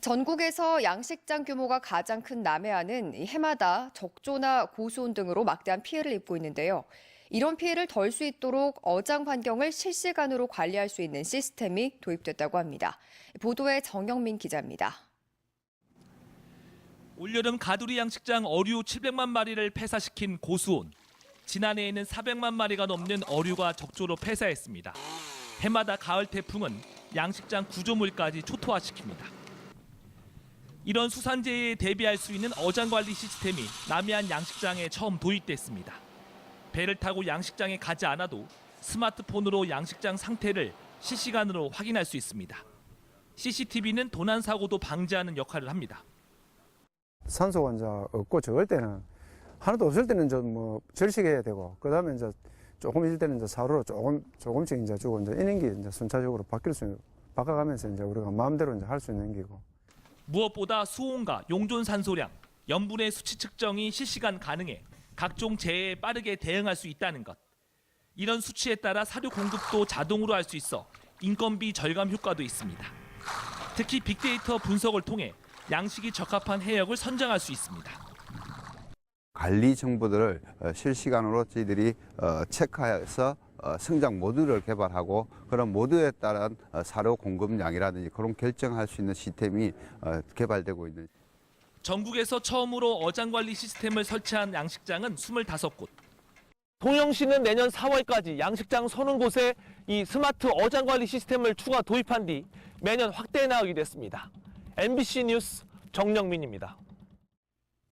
전국에서 양식장 규모가 가장 큰 남해안은 이 해마다 적조나 고수온 등으로 막대한 피해를 입고 있는데요. 이런 피해를 덜 수 있도록 어장 환경을 실시간으로 관리할 수 있는 시스템이 도입됐다고 합니다. 보도에 정영민 기자입니다. 올여름 가두리 양식장 어류 700만 마리를 폐사시킨 고수온. 지난해에는 400만 마리가 넘는 어류가 적조로 폐사했습니다. 해마다 가을 태풍은 양식장 구조물까지 초토화시킵니다. 이런 수산재해에 대비할 수 있는 어장 관리 시스템이 남해안 양식장에 처음 도입됐습니다. 배를 타고 양식장에 가지 않아도 스마트폰으로 양식장 상태를 실시간으로 확인할 수 있습니다. CCTV는 도난 사고도 방지하는 역할을 합니다. 산소가 이제 없고 적을 때는 하나도 없을 때는 좀뭐 절식해야 되고 그다음에 이제 조금 있을 때는 이제 사료로 조금 조금씩 이제 주고 이제 이런 게 이제 순차적으로 바뀔 수 바꿔가면서 이제 우리가 마음대로 이제 할 수 있는 기고. 무엇보다 수온과 용존 산소량, 염분의 수치 측정이 실시간 가능해 각종 재해에 빠르게 대응할 수 있다는 것. 이런 수치에 따라 사료 공급도 자동으로 할 수 있어 인건비 절감 효과도 있습니다. 특히 빅데이터 분석을 통해 양식이 적합한 해역을 선정할 수 있습니다. 관리 정보들을 어, 실시간으로 저희들이 어, 체크해서 어, 성장 모듈을 개발하고 그런 모듈에 따른 어, 사료 공급량이라든지 그런 결정할 수 있는 시스템이 어, 개발되고 있는 전국에서 처음으로 어장 관리 시스템을 설치한 양식장은 25곳. 통영시는 내년 4월까지 양식장 서는 곳에 이 스마트 어장 관리 시스템을 추가 도입한 뒤 매년 확대 나가기로 했습니다. MBC 뉴스 정영민입니다.